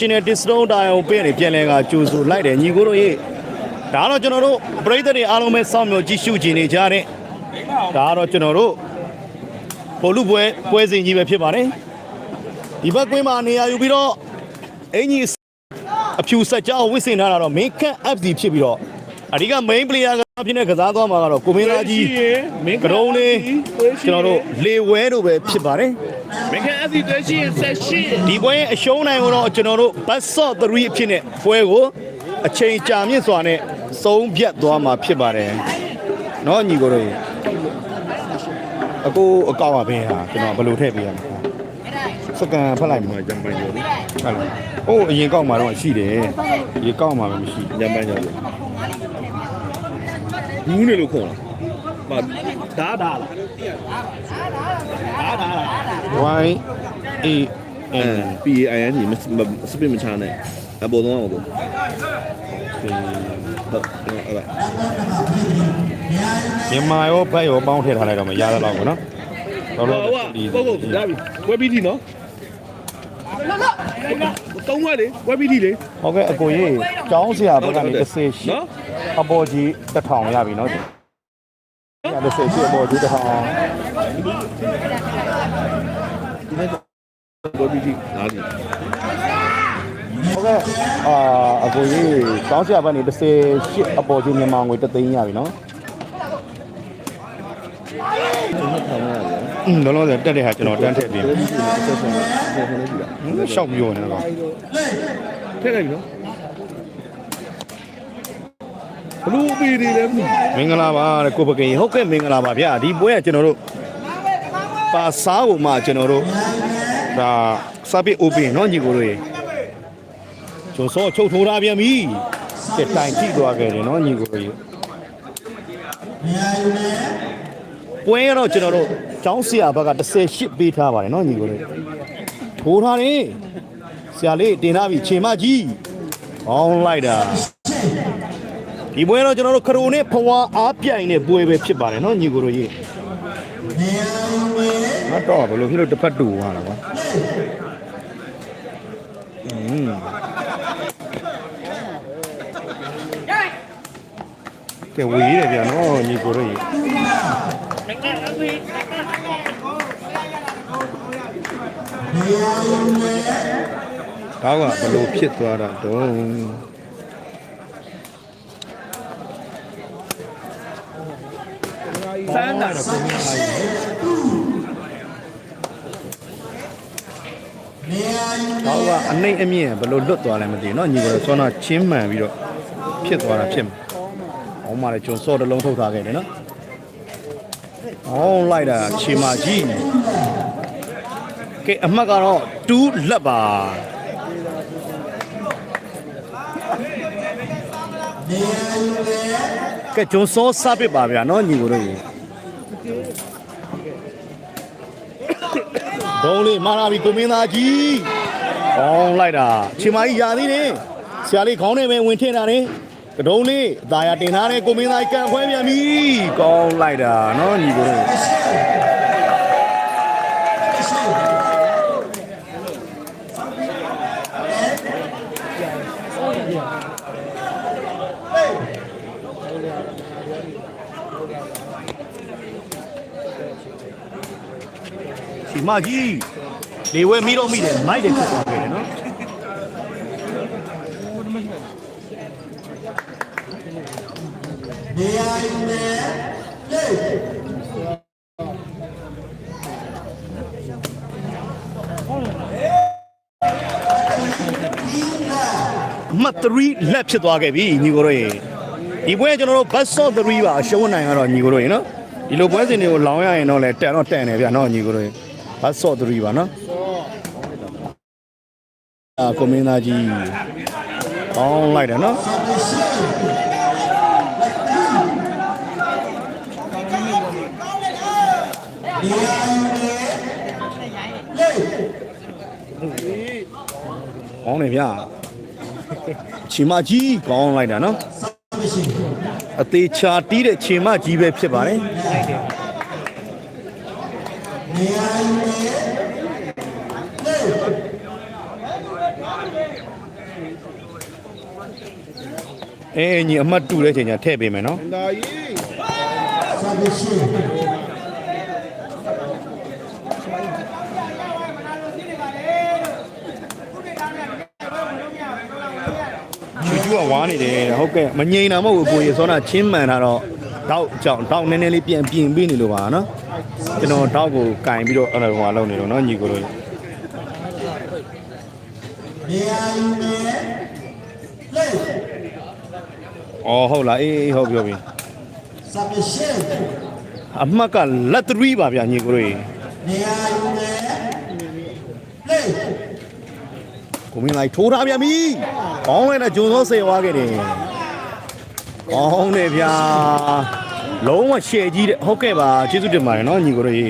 ရှင်နယ်ဒစ်စလုံးတိုင်အောင်ပြင်နေပြန်လဲကကြိုဆိုလိုက်တယ်ညီကိုတို့ရေဒါကတော့ကျွန်တော်တို့ပရိသတ်တွေအားလုံးပဲစောင့်မျှော်ကြည့်ရှုကြနေကြတဲ့ဒါကတော့ကျွန်တော်တို့ဘောလူပွဲပွဲစဉ်ကြီးပဲဖြစ်ပါတယ်ဒီဘက်ကွင်းမှာနေရာယူပြီးတော့အင်ကြီးအဖြူဆက်ကြောဝစ်စင်ထားတာတော့ main camp FD ဖြစ်ပြီးတော့ အဓိက main player ကဖြစ်နေကစားသွားမှာကတော့ကိုမင်းသားကြီးကရုံးလေးကျွန်တော်တို့လေဝဲတို့ပဲဖြစ်ပါတယ်မကန်အစီတွေ့ရှိရင်ဆက်ရှိဒီပွဲရဲ့အရှုံးနိုင်ကိုတော့ကျွန်တော်တို့ဘတ်ဆော့3အဖြစ်နဲ့ပွဲကိုအချိန်ကြာမြင့်စွာနဲ့သုံးဖြတ်သွားမှာဖြစ်ပါတယ်။နော်ညီကိုတို့ရေအကိုအကောက်ပါပဲဟာကျွန်တော်ဘယ်လိုထည့်ပေးရမလဲ။စကန်ဖတ်လိုက်မှာဂျမ်ပန်ကျော်လေ။ဟုတ်လား။ဟိုအရင်ကောက်မှာတော့ရှိတယ်။ဒီကောက်မှာပဲမရှိညမန်းကြော် ဘူးနေလို့ခေါ်လားမဒါဒါလားဒါဒါလား။ Y A အဲ N P A I N မစပစ်မချနဲ့အပေါ်တော့အောင်ဟုတ်ဟုတ်အဲ့ဒါမြန်မာရောဘတ်ရောပေါင်းထည့်ထားလိုက်တော့မရတော့တော့ဘူးနော်။တော်ဟိုတော်ကပုတ်ပုတ်ဒါပြီဝက်ပြီးဒီနော်တုံးဝဲလေဝက်ပြီးဒီလေဟုတ်ကဲ့အကိုကြီးကျောင်းဆရာဘက်ကနေ30ရှိနော် အပေါ်ကြီးတစ်ထောင်ရပြီနော်။ရတဲ့စိတ်ရှိအပေါ်ကြီးတစ်ထောင်ဝက်ပြီးဒီဒါဒီဟုတ်ကဲ့အာအကိုကြီးကျောင်းဆရာဘက်ကနေ30ရှိအပေါ်ကြီးမြန်မာငွေ3သိန်းရပြီနော်ကျွန်တော်ထောင်းရတယ်။อืมလောလောဆယ်တက်တဲ့ဟာကျွန်တော်တန်းထည့်ပြီးဝက်ပြီးဒီဆက်ဆက်ဆက်ဆက်နေပြီလားရှောက်ပြောနေတော့ထည့်လိုက်ပြီနော် ဘလူးပီဒီလည်း မင်္ဂလာပါတဲ့ကိုပကင်ဟုတ်ကဲ့မင်္ဂလာပါဗျာဒီပွဲကကျွန်တော်တို့ပါစားကိုမှကျွန်တော်တို့ဒါစပစ် open เนาะညီကိုတို့ရေကျိုးစောချုပ်ထိုးထားပြန်ပြီစက်တိုင်ကြည့်သွားခဲ့တယ်เนาะညီကိုတို့ရေပွဲကတော့ကျွန်တော်တို့ကျောင်းဆရာဘက်က38ပေးထားပါတယ်เนาะညီကိုတို့ထိုးထားတယ်ဆရာလေးတင်ထားပြီချိန်မကြီးအောင်းလိုက်တာ ဒီပွဲတော့ကျွန်တော်တို့ခရိုနဲ့ဖဝါအားပြိုင်တဲ့ပွဲပဲဖြစ်ပါတယ်နော်ညီကိုတို့ကြီးမတော့ဘယ်လိုဖြစ်လို့တစ်ဖက်တူသွားတာကွာอืมကဲဝေးတယ်ဗျာနော်ညီကိုတို့ကြီးဒါကဘယ်လိုဖြစ်သွားတာတော့ စမ်းတာတော့ကိုမြင်လိုက် တော့ကအနှိမ့်အမြင့်ဘယ်လိုလွတ်သွားလဲမသိဘူးเนาะညီကတော့စောနာချင်းမှန်ပြီးတော့ဖြစ်သွားတာဖြစ်မှာ။အောင်မလည်းကျွန်စောတလုံးထုတ်ထားခဲ့တယ်เนาะ။အောင်လိုက်တာခြေမကြီးနေ။ကဲအမှတ်ကတော့2လက်ပါ။ကဲကျွန်စောစပစ်ပါဗျာเนาะညီကိုတို့ကြီး။ ဒုံးလေးမာလာပြီကိုမင်းသားကြီး။ကောင်းလိုက်တာခြေမကြီးရာသေးတယ်။ဆရာလေးခေါင်းနဲ့ပဲဝင်ထည့်တာနေ။ကဒုံးလေးအသာရတင်ထားတဲ့ကိုမင်းသားကြီးကန်ခွဲပြန်ပြီ။ကောင်းလိုက်တာနော်ညီကို ဒီမကြီးလေဝဲမိတော့မိတယ်မိုက်တယ်ဖြစ်သွားခဲ့တယ်နော်မတ်3လက်ဖြစ်သွားခဲ့ပြီညီကိုတို့ရေဒီပွဲကျွန်တော်တို့ဘတ်ဆော့3ပါအရှုံးနိုင်ကတော့ညီကိုတို့ရေနော်ဒီလိုပွဲစဉ်တွေကိုလောင်းရရင်တော့လဲတန်တော့တန်တယ်ဗျာနော်ညီကိုတို့ရေ ဘတ်ဆော့3ပါနော်အာကွန်မင်းသားကြီးကောင်းလိုက်တယ်နော်ကောင်းတယ်ဗျာချီမကြီးကောင်းလိုက်တာနော်အသေးချာတီးတဲ့ချီမကြီးပဲဖြစ်ပါတယ် အဲညီအမှတ်တူတဲ့ချိန်ကျထည့်ပေးမယ်နော်ဒါကြီးချူချူကဝါနေတယ်ဟုတ်ကဲ့မငိမ့်တာမဟုတ်ဘူးကိုရေစောနာချင်းမှန်တာတော့တောက်ကြောင်တောက်နည်းနည်းလေးပြန်ပြင်ပေးနေလို့ပါနော်ကျွန်တော်တောက်ကိုကင်ပြီးတော့အဲ့ဒါဟိုလုပ်နေလို့နော်ညီကိုတို့နေရာယူမယ်လေ အော်ဟုတ်လားအေးအေးဟုတ်ပြောပြီ submission အမှတ်ကလက်3ပါဗျာညီကိုတို့နေရာယူမယ်လေကိုမင်းလိုက်ထိုးထားပြန်ပြီကောင်းလိုက်တာဂျုံစောဆယ်ဝါခဲ့တယ်ကောင်းတယ်ဗျာလုံးဝရှယ်ကြီးတဲ့ဟုတ်ကဲ့ပါကျေးဇူးတင်ပါတယ်နော်ညီကိုတို့နေ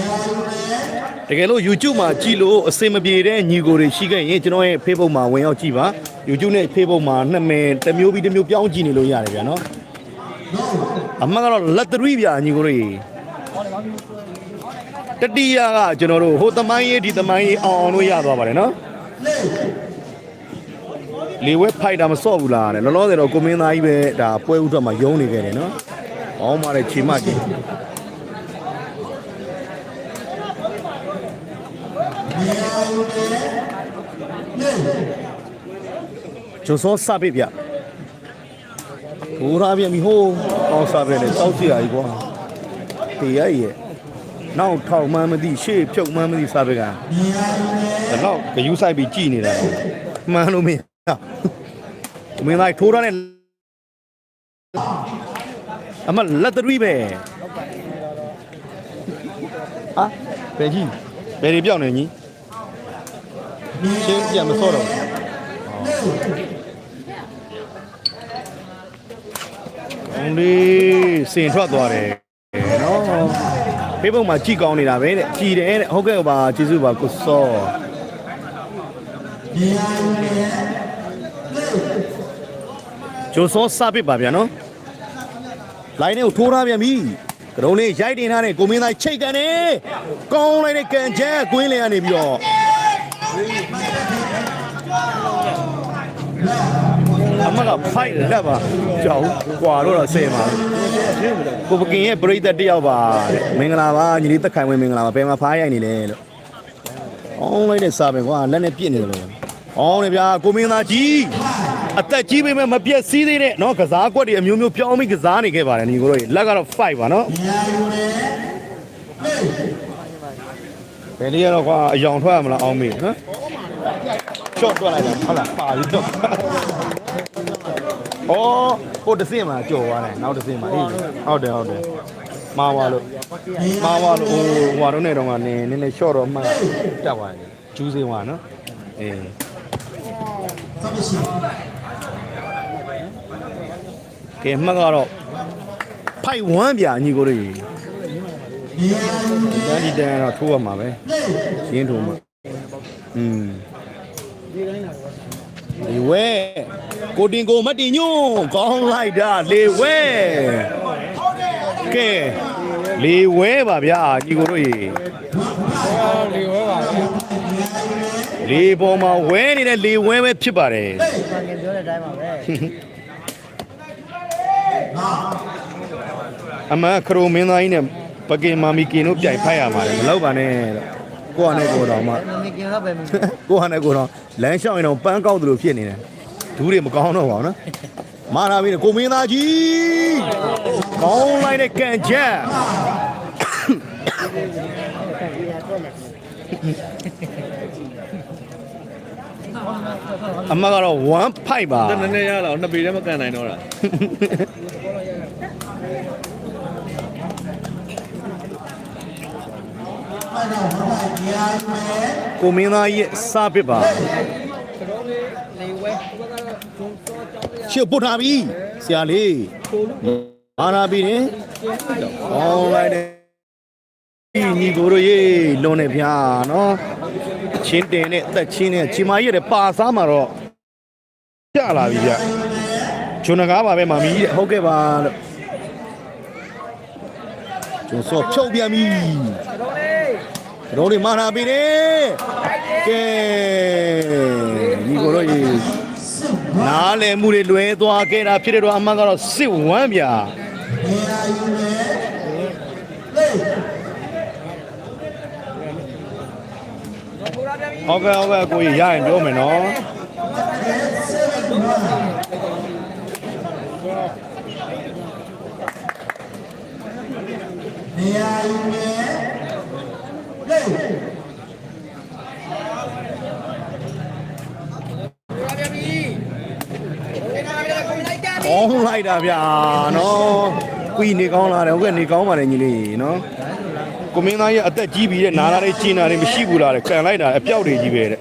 ရာယူမယ်တကယ်လို့ YouTube မှာကြည့်လို့အစင်မပြေတဲ့ညီကိုတွေရှိခဲ့ရင်ကျွန်တော်ရဲ့ Facebook မှာဝင်ရောက်ကြည့်ပါ YouTube နဲ့ Facebook မှာနှစ်မင်တစ်မျိုးပြီးတစ်မျိုးပြောင်းကြည့်နေလို့ရတယ်ဗျာနော်အမှန်ကတော့လက်သရီဗျာညီကိုတွေတတိယကကျွန်တော်တို့ဟိုသမိုင်းရေးဒီသမိုင်းရေးအောင်အောင်လို့ရသွားပါတယ်နော်လေလေဝဲဖိုက်တာမစော့ဘူးလားတဲ့လောလောဆယ်တော့ကိုမင်းသားကြီးပဲဒါပွဲဥထွက်မှာယုံနေခဲ့တယ်နော်။အောင်းပါတဲ့ချိန်မကြီး နေရာယူမယ်လေဂျွန်စောစပစ်ဗျ။ဟိုရာပြန်ပြီဟိုးအောင်းစပစ်လေတောက်စီရာကြီးကွာ။တေးရရဲ့နောက်ထောက်မှန်းမသိရှေ့ဖြုတ်မှန်းမသိစပစ်ကနေရာယူမယ်ဒါတော့ဂယူးဆိုင်ပြီးကြည်နေတာမှန်လို့မင်းကိုမင်းသားထိုးရတဲ့အမလက်သရီပဲဟာဘယ်ကြီးဘယ်တွေပြောင်းနေညီရှင်းပြန်မစော့တော့ဘူး င်လေးစင်ထွက်သွားတယ်နော်ဖေးပုံမှာကြည်ကောင်းနေတာပဲတဲ့ကြည်တယ်တဲ့ဟုတ်ကဲ့ပါကျေးဇူးပါကိုစောနေရာယူမယ်လေဂျိုစောစပစ်ပါဗျာနော်လိုင်းနဲ့ကိုထိုးထားပြန်ပြီကရုံးလေးရိုက်တင်ထားတဲ့ကိုမင်းသားချိတ်ကန်နေကောင်းလိုက်တဲ့ကန်ချဲကွင်းလေကနေပြီးတော့ အမကဖိုက်လက်ပါကြောက်ကွာတော့ဆယ်ပါကိုပကင်ရဲ့ပရိသတ်တယောက်ပါတဲ့မင်္ဂလာပါညီလေးတက်ခိုင်ဝင်မင်္ဂလာပါဘယ်မှာဖားရိုက်နေလဲလို့အောင်းလိုက်တဲ့စားပဲကွာလက်နဲ့ပြစ်နေတယ်လို့အောင်းလေဗျာကိုမင်းသားကြီးအသက်ကြီးပေမဲ့မပြက်စီးသေးတဲ့နော်ကစားကွက်တွေအမျိုးမျိုးပြောင်းပြီးကစားနေခဲ့ပါတယ်ညီကိုတို့လက်ကတော့ fight ပါနော်နေရာယူမယ်လေဘယ်လေးရတော့ကွာအယောင်ထွက်ရမလားအောင်းမေးနော်ချော့တွက်လိုက်တာဟုတ်လားပါပြီတော့ အော်ဟိုတစ်စင်းမှာကြော်သွားတယ်နောက်တစ်စင်းမှာအေးဟုတ်တယ်ဟုတ်တယ်မှားသွားလို့မှားသွားလို့ဟိုဟိုတော့နေတော့ကနေနည်းနည်း short တော့မှတ်တက်သွားတယ်ဂျူးစင်းသွားနော်အေး submission ကဲမှတ်ကတော့ဖိုက်ဝမ်းပြညီကိုတွေနေရာယူမယ်တန်းဒီတန်းတော့ထိုးရမှာပဲလေရင်းထိုးမှာอืมလေ ဝဲကိုတင်ကိုမတ်တင်ညွန်းကောင်းလိုက်တာလေဝဲကဲလေဝဲပါဗျာညီကိုတို့ရေလေဝဲပါလေပေါ်မှာဝဲနေတဲ့လေဝဲပဲဖြစ်ပါတယ်ပြောတဲ့အတိုင်းပါပဲအမှန်ခရိုမင်းသားကြီးနဲ့ပကင်မာမီကင်တို့ပြိုင်ဖိုက်ရမှာလေမလောက်ပါနဲ့လို့ ကိုကနဲ့ကိုတော်မှမမီကင်တော့ပဲမီကိုကနဲ့ကိုတော့လမ်းလျှောက်ရင်တော့ပန်းကောက်သလိုဖြစ်နေတယ်ဒူးတွေမကောင်းတော့ပါဘူးနော်မာနာပြီကိုမင်းသားကြီးကောင်းလိုက်တဲ့ကန်ချက်အမကတော့1 5ပါတနည်းနည်းရလာနှစ်ပေတည်းမကန်နိုင်တော့တာ အဲ့တော့ဘာသာနေရာယူမယ် ကိုမင်းသားကြီးရဲ့စပစ်ပါရှုပ်ပုတ်ထားပြီဆရာလေးမာနာပြီနေအောင်းလိုက်တယ်ဒီညီကိုတို့ရေလွန်နေဗျာနော်ချင်းတင်နဲ့အသက်ချင်းနဲ့ချီမကြီးရဲ့ပါစားမှာတော့ကြလာပြီဗျဂျွန်နကားပါပဲမာမီတဲ့ဟုတ်ကဲ့ပါလို့ကျုံစောဖြုတ်ပြန်ပြီ တို့လေးမာနာပြီနေကဲညီကိုတို့ရေစစ်ဘနားလည်မှုတွေလွဲသွားခဲ့တာဖြစ်တဲ့တော့အမှန်ကတော့စစ်ဝမ်းဗျာနေရာယူမယ်လေဟုတ်ကဲ့ဟုတ်ကဲ့ကိုကြီးရရင်ပြောမယ်နော်နေရာယူမယ်လေ ကောင်းလိုက်တာဗျာနော်ကွီနေကောင်းလာတယ်ဟုတ်ကဲ့နေကောင်းပါလေညီလေးနော်ကိုမင်းသားကြီးအသက်ကြီးပြီးတဲ့နားလာလေးကျင်းတာတွေမရှိဘူးလားတဲ့ခံလိုက်တာအပြောက်တွေကြီးပဲတဲ့